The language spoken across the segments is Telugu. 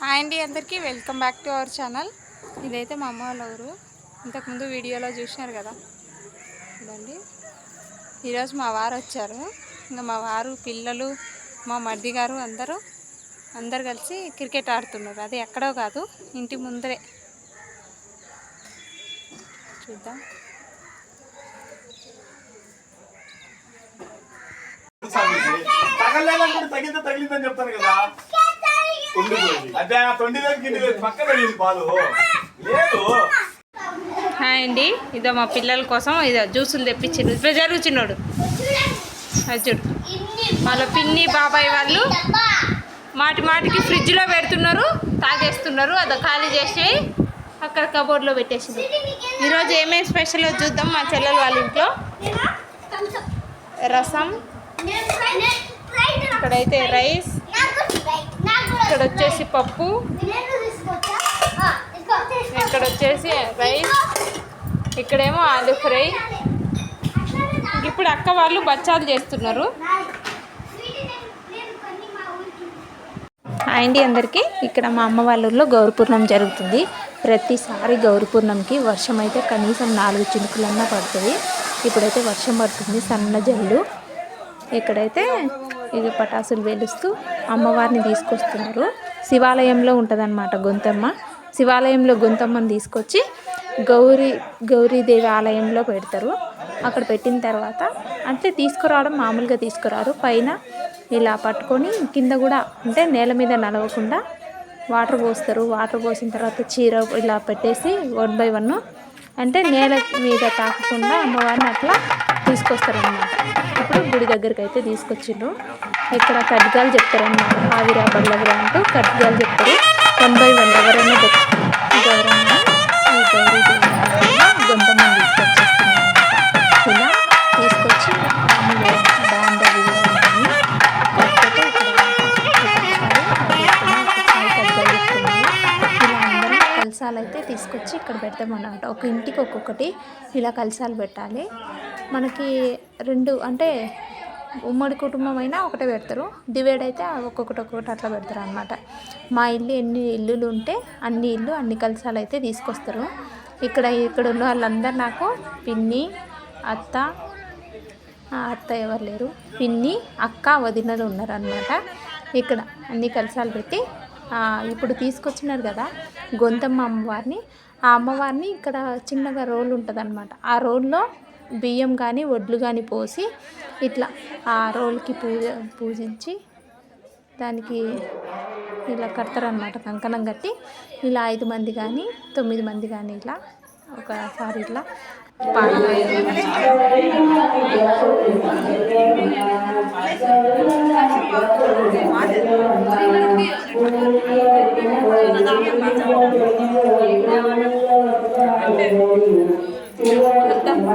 హాయ్ అండి అందరికీ welcome back to our channel. ఇదైతే మా అమ్మ వాళ్ళ ఊరు. ఇంతకుముందు వీడియోలో చూసినారు కదా. చూడండి ఈరోజు మా వారు వచ్చారు. ఇంకా మా వారు పిల్లలు మా మర్ది గారు అందరూ అందరు కలిసి క్రికెట్ ఆడుతున్నారు. అది ఎక్కడో కాదు ఇంటి ముందరే. చూద్దాం. తగలేదనుకుంటే తగిలితే తగిలిందని చెప్తాను కదా. అదే ఆ తొండి దగ్గర గిండి లేదు పక్క తగిలింది పాలు. లేదు. హాయ్ అండి. ఇదో మా పిల్లల కోసం ఇదో జ్యూసులు తెప్పించిండు. ఇప్పుడు జరుగుతున్నాడు అది చూడు. వాళ్ళ పిన్ని బాబాయ్ వాళ్ళు మాటి మాటికి ఫ్రిడ్జ్లో పెడుతున్నారు తాగేస్తున్నారు. అదో ఖాళీ చేసి అక్కడ కబోర్డ్లో పెట్టేసింది ఈరోజు ఏమేమి స్పెషల్ చూద్దాం మా చెల్లెలు వాళ్ళ ఇంట్లో? రసం. ఇక్కడైతే రైస్. ఇక్కడ వచ్చేసి పప్పు. ఇక్కడ వచ్చేసి రైస్. ఇక్కడేమో ఆలు ఫ్రై. ఇప్పుడు అక్క వాళ్ళు బచ్చాలు చేస్తున్నారు. అండి అందరికీ. ఇక్కడ మా అమ్మ వాళ్ళ ఊళ్ళో గౌరపూర్ణం జరుగుతుంది. ప్రతిసారి గౌరపూర్ణంకి వర్షం అయితే కనీసం నాలుగు చినుకులన్నా పడుతుంది. ఇప్పుడైతే వర్షం పడుతుంది సన్న జల్లు ఇక్కడైతే ఇది పటాసులు వేలుస్తూ అమ్మవారిని తీసుకొస్తున్నారు. శివాలయంలో ఉంటుందన్నమాట గొంతమ్మ. శివాలయంలో గొంతమ్మని తీసుకొచ్చి గౌరీ గౌరీదేవి ఆలయంలో పెడతారు. అక్కడ పెట్టిన తర్వాత అంటే తీసుకురావడం మామూలుగా తీసుకురారు. పైన ఇలా పట్టుకొని కింద కూడా అంటే నేల మీద నలవకుండా వాటర్ పోస్తారు. వాటర్ పోసిన తర్వాత చీర ఇలా పెట్టేసి వన్ బై వన్ అంటే నేల మీద తాకకుండా అమ్మవారిని అట్లా తీసుకొస్తారు అన్నమాట గుడి దగ్గరికి అయితే తీసుకొచ్చిండ్రు. ఇక్కడ ఖడ్గాలు చెప్తారన్నమాట. ఆవిరా బల్లవిరా అంటూ ఖడ్గాలు చెప్తారు. వన్ బై వన్ ఎవరైనా గౌరమ్మ ఈ గౌరీ గొంతమ్మని తీసుకొచ్చేస్తున్నారు. ఇలా తీసుకొచ్చి మామూలుగా బాండ ఇలా అందరం కలసాలు అయితే తీసుకొచ్చి ఇక్కడ పెడతామన్నమాట. ఒక ఇంటికి ఒక్కొక్కటి ఇలా కలసాలు పెట్టాలి. మనకి రెండు అంటే ఉమ్మడి కుటుంబం అయినా ఒకటే పెడతారు. డివైడ్ అయితే ఒక్కొక్కటి ఒక్కొక్కటి అట్లా పెడతారు అనమాట మా ఇల్లు ఎన్ని ఇల్లులు ఉంటే అన్ని ఇల్లు అన్ని కలసాలు అయితే తీసుకొస్తారు. ఇక్కడ ఇక్కడ ఉన్న వాళ్ళందరూ నాకు పిన్ని అత్త ఆ అత్త ఎవరు లేరు. పిన్ని అక్క వదినలు ఉన్నారనమాట ఇక్కడ అన్ని కలసాలు పెట్టి ఇప్పుడు తీసుకొచ్చినారు కదా గొంతమ్మ అమ్మవారిని. ఆ అమ్మవారిని ఇక్కడ చిన్నగా రోల్ ఉంటుంది అనమాట ఆ రోల్లో బియ్యం కానీ వడ్లు కానీ పోసి ఇట్లా ఆ రోల్కి పూజ పూజించి దానికి ఇలా కడతారనమాట కంకణం కట్టి. ఇలా ఐదు మంది కానీ తొమ్మిది మంది కానీ ఇలా ఒకసారి ఇట్లా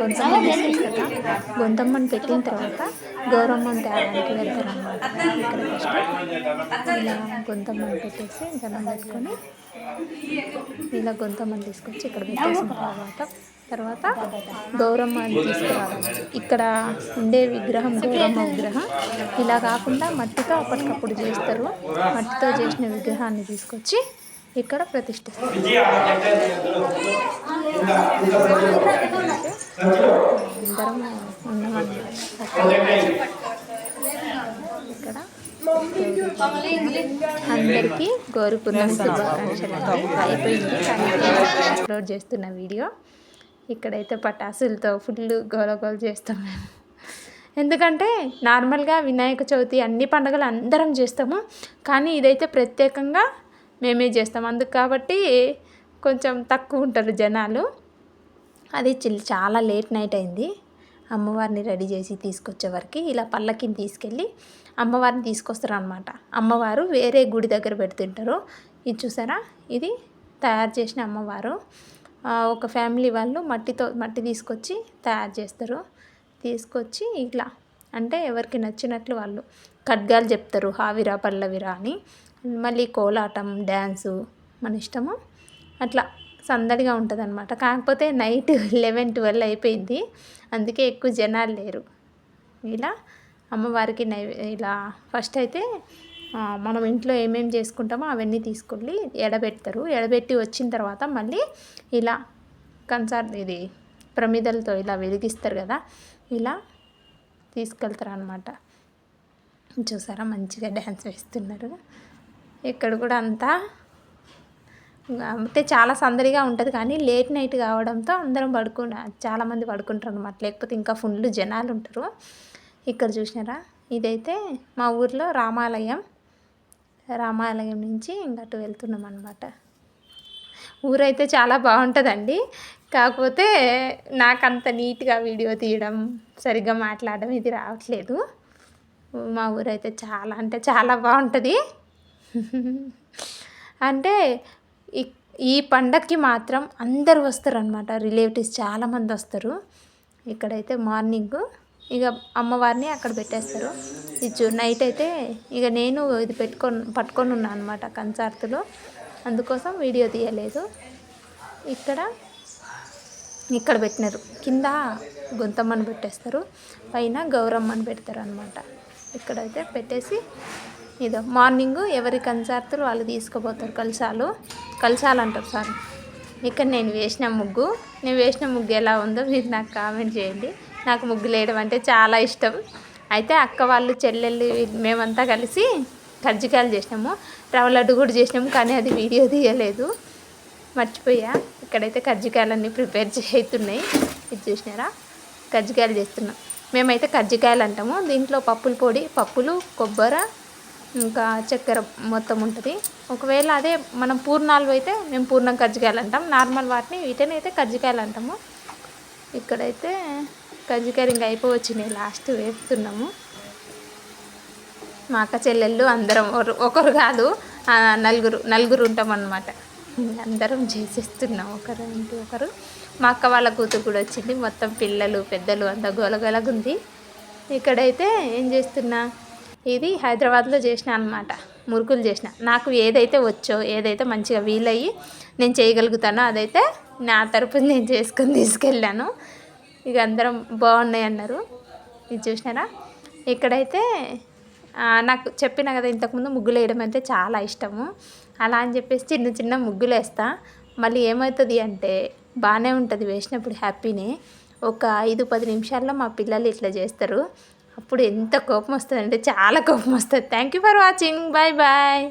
గొంతమ్మ తీసుకొస్తాక గొంతమ్మని పెట్టిన తర్వాత గౌరమ్మని తేడానికి వెళ్తారన్నమాట. ఇక్కడ ఫస్ట్ ఇలా గొంతమ్మని పెట్టేసి జనం పెట్టుకొని ఇలా గొంతమ్మని తీసుకొచ్చి ఇక్కడ పెట్టేసిన తర్వాత తర్వాత గౌరమ్మ అని తీసుకురావాలి ఇక్కడ ఉండే విగ్రహం గౌరమ్మ విగ్రహం. ఇలా కాకుండా మట్టితో అప్పటికప్పుడు చేస్తారు. మట్టితో చేసిన విగ్రహాన్ని తీసుకొచ్చి ఇక్కడ ప్రతిష్ఠిస్తారు అందరం ఇక్కడ అందరికీ గౌరవపూర్ణ శుభాకాంక్షలు అయిపోయింది. అప్లోడ్ చేస్తున్న వీడియో. ఇక్కడైతే పటాసులతో ఫుల్ గోలగోలు చేస్తాం మేము ఎందుకంటే నార్మల్గా వినాయక చవితి అన్ని పండుగలు అందరం చేస్తాము. కానీ ఇదైతే ప్రత్యేకంగా మేమే చేస్తాం. అందుకు కాబట్టి కొంచెం తక్కువ ఉంటారు జనాలు. అది చాలా లేట్ నైట్ అయింది. అమ్మవారిని రెడీ చేసి తీసుకొచ్చే ఇలా పల్లకిని తీసుకెళ్ళి అమ్మవారిని తీసుకొస్తారు అనమాట అమ్మవారు వేరే గుడి దగ్గర పెడుతుంటారు. ఇది చూసారా? ఇది తయారు చేసిన అమ్మవారు. ఒక ఫ్యామిలీ వాళ్ళు మట్టితో మట్టి తీసుకొచ్చి తయారు చేస్తారు. తీసుకొచ్చి ఇట్లా అంటే ఎవరికి నచ్చినట్లు వాళ్ళు ఖడ్గాలు చెప్తారు. హావిరా పల్లవిరా అని. మళ్ళీ కోలాటం డ్యాన్సు మన ఇష్టము. అట్లా సందడిగా ఉంటుంది అనమాట కాకపోతే నైట్ లెవెన్ ట్వెల్వ్ అయిపోయింది. అందుకే ఎక్కువ జనాలు లేరు. ఇలా అమ్మవారికి నై ఇలా ఫస్ట్ అయితే మనం ఇంట్లో ఏమేమి చేసుకుంటామో అవన్నీ తీసుకెళ్ళి ఎడబెడతారు. ఎడబెట్టి వచ్చిన తర్వాత మళ్ళీ ఇలా కన్సార్ ఇది ప్రమిదలతో ఇలా వెలిగిస్తారు కదా ఇలా తీసుకెళ్తారు అనమాట చూసారా? మంచిగా డ్యాన్స్ వేస్తున్నారు. ఇక్కడ కూడా అంతా. అంటే చాలా సందడిగా ఉంటుంది కానీ లేట్ నైట్ కావడంతో అందరం పడుకున్న చాలామంది పడుకుంటారు అనమాట లేకపోతే ఇంకా ఫుల్ జనాలు ఉంటారు. ఇక్కడ చూసినారా? ఇదైతే మా ఊర్లో రామాలయం. రామాలయం నుంచి ఇంకటు వెళ్తున్నాం అనమాట ఊరైతే చాలా బాగుంటుందండి. కాకపోతే నాకు అంత నీట్గా వీడియో తీయడం సరిగ్గా మాట్లాడడం ఇది రావట్లేదు. మా ఊరైతే చాలా అంటే చాలా బాగుంటుంది. అంటే ఈ- ఈ పండక్కి మాత్రం అందరు వస్తారు అనమాట రిలేటివ్స్ చాలామంది వస్తారు. ఇక్కడైతే మార్నింగ్ ఇక అమ్మవారిని అక్కడ పెట్టేస్తారు. ఇచ్చు నైట్ అయితే ఇక నేను ఇది పెట్టుకొని పట్టుకొని ఉన్నాను అనమాట కంచార్తులో. అందుకోసం వీడియో తీయలేదు. ఇక్కడ ఇక్కడ పెట్టినారు. కింద గొంతమ్మని పెట్టేస్తారు. పైన గౌరమ్మని పెడతారు అనమాట ఇక్కడైతే పెట్టేసి ఇదో మార్నింగ్ ఎవరి కంచార్తులు వాళ్ళు తీసుకుపోతారు కలిసాలు కలసాలు అంటారు సార్. ఇక్కడ నేను వేసిన ముగ్గు. నేను వేసిన ముగ్గు ఎలా ఉందో మీరు నాకు కామెంట్ చేయండి. నాకు ముగ్గులు వేయడం అంటే చాలా ఇష్టం. అయితే అక్క వాళ్ళు చెల్లెళ్ళు మేమంతా కలిసి కజ్జికాయలు చేసినాము. రవ్వ లడ్డు కూడా చేసినాము కానీ అది వీడియో తీయలేదు. మర్చిపోయా. ఇక్కడైతే కజ్జికాయలన్నీ ప్రిపేర్ చేస్తున్నాయి. ఇది చూసినారా? కజ్జికాయలు చేస్తున్నాం. మేమైతే కజ్జికాయలు అంటాము. దీంట్లో పప్పుల పొడి పప్పులు కొబ్బరి ఇంకా చక్కెర మొత్తం ఉంటుంది. ఒకవేళ అదే మనం పూర్ణాలు అయితే మేము పూర్ణం కజ్జికాయలు అంటాం. నార్మల్ వాటిని వీటిని అయితే కజ్జికాయలు అంటాము. ఇక్కడైతే కజ్జికాయలు ఇంకా అయిపోవచ్చినాయి. లాస్ట్ వేపుతున్నాము. మా అక్క చెల్లెళ్ళు అందరం ఒకరు- ఒకరు కాదు నలుగురు నలుగురు ఉంటాం అన్నమాట. అందరం చేసేస్తున్నాం. ఒకరు ఇంటి ఒకరు. మా అక్క వాళ్ళ కూతురు కూడా వచ్చింది. మొత్తం పిల్లలు పెద్దలు అంతా గొలగొలగుంది ఇక్కడైతే ఏం చేస్తున్నా? ఇది హైదరాబాద్లో చేసిన అనమాట మురుకులు చేసిన. నాకు ఏదైతే వచ్చో ఏదైతే మంచిగా వీలయ్యి నేను చేయగలుగుతానో అదైతే నా తరపున నేను చేసుకొని తీసుకెళ్ళాను. ఇక అందరం బాగున్నాయి అన్నారు. ఇది చూసినారా? ఇక్కడైతే నాకు చెప్పిన కదా ఇంతకుముందు ముగ్గులు వేయడం అంటే చాలా ఇష్టము. అలా అని చెప్పేసి చిన్న చిన్న ముగ్గులు వేస్తా. మళ్ళీ ఏమవుతుంది అంటే బాగానే ఉంటుంది వేసినప్పుడు హ్యాపీనే. ఒక ఐదు పది నిమిషాల్లో మా పిల్లలు ఇట్లా చేస్తారు. అప్పుడు ఎంత కోపం వస్తుంది అంటే చాలా కోపం వస్తుంది. Thank you for watching bye bye